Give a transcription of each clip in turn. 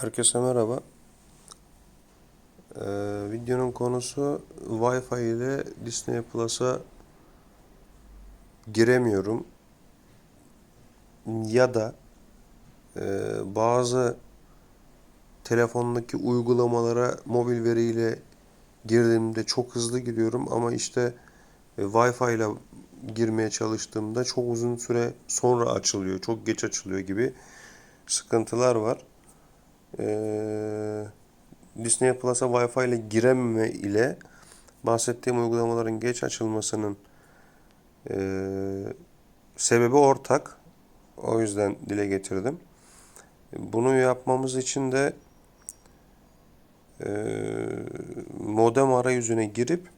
Herkese merhaba. Ee, videonun konusu Wi-Fi ile Disney Plus'a giremiyorum. Ya da e, bazı telefondaki uygulamalara mobil veriyle girdiğimde çok hızlı giriyorum ama işte e, Wi-Fi ile girmeye çalıştığımda çok uzun süre sonra açılıyor, çok geç açılıyor gibi sıkıntılar var. Ee, Disney Plus'a Wi-Fi ile girememe ile bahsettiğim uygulamaların geç açılmasının ee, sebebi ortak. O yüzden dile getirdim. Bunu yapmamız için de ee, modem arayüzüne girip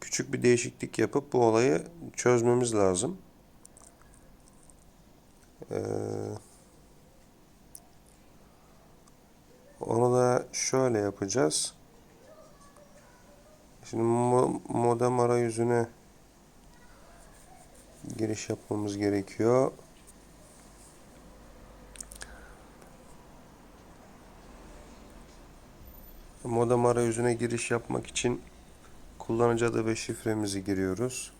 küçük bir değişiklik yapıp bu olayı çözmemiz lazım. Ee, Onu da şöyle yapacağız. Şimdi mo- modem arayüzüne giriş yapmamız gerekiyor. Modem arayüzüne giriş yapmak için kullanıcı adı ve şifremizi giriyoruz.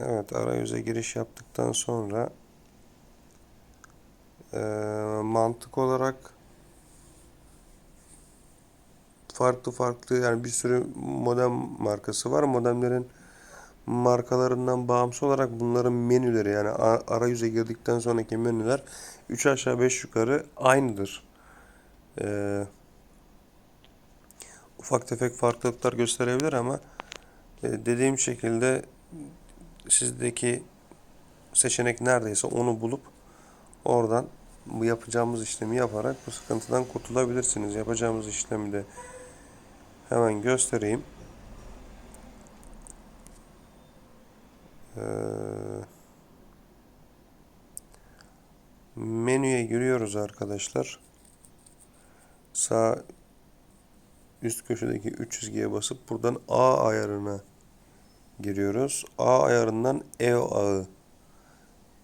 Evet, arayüze giriş yaptıktan sonra eee, mantık olarak farklı farklı yani bir sürü modem markası var. Modemlerin markalarından bağımsız olarak bunların menüleri yani arayüze girdikten sonraki menüler 3 aşağı 5 yukarı aynıdır. Eee, ufak tefek farklılıklar gösterebilir ama e, dediğim şekilde sizdeki seçenek neredeyse onu bulup oradan bu yapacağımız işlemi yaparak bu sıkıntıdan kurtulabilirsiniz. Yapacağımız işlemi de hemen göstereyim. Ee, menüye giriyoruz arkadaşlar. Sağ üst köşedeki 3 çizgiye basıp buradan A ayarına giriyoruz. A ayarından ev ağı.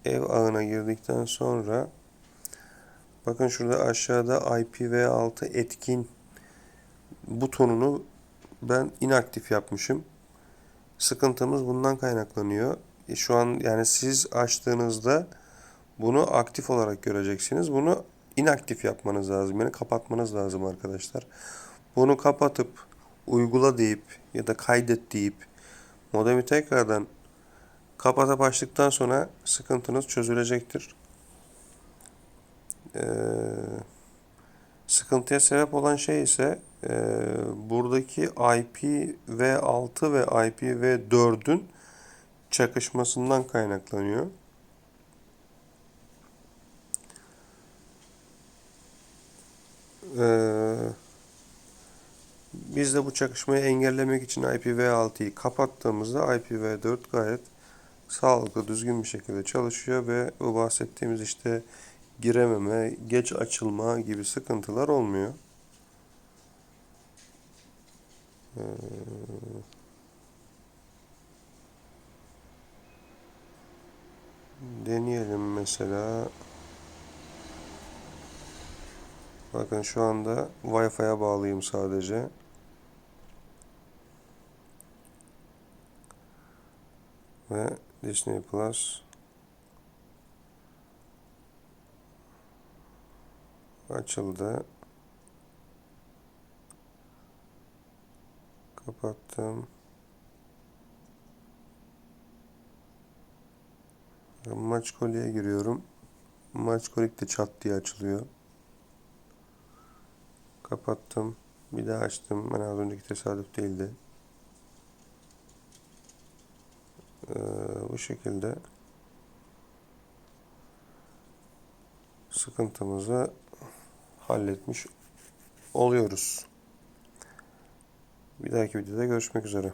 Ev ağına girdikten sonra bakın şurada aşağıda IPv6 etkin butonunu ben inaktif yapmışım. Sıkıntımız bundan kaynaklanıyor. E şu an yani siz açtığınızda bunu aktif olarak göreceksiniz. Bunu inaktif yapmanız lazım. Yani kapatmanız lazım arkadaşlar. Bunu kapatıp uygula deyip ya da kaydet deyip modemi tekrardan kapatıp açtıktan sonra sıkıntınız çözülecektir. Ee, sıkıntıya sebep olan şey ise e, buradaki IPv6 ve IPv4'ün çakışmasından kaynaklanıyor. Ee, biz de bu çakışmayı engellemek için IPv6'yı kapattığımızda IPv4 gayet sağlıklı, düzgün bir şekilde çalışıyor ve bu bahsettiğimiz işte girememe, geç açılma gibi sıkıntılar olmuyor. Ee, deneyelim mesela. Bakın şu anda Wi-Fi'ye bağlıyım sadece. Ve Disney Plus açıldı. Kapattım. Maç kolye giriyorum. Maç kolik de çat diye açılıyor. Kapattım. Bir daha açtım. Ben az önceki tesadüf değildi. Ee, bu şekilde sıkıntımızı halletmiş oluyoruz. Bir dahaki videoda görüşmek üzere.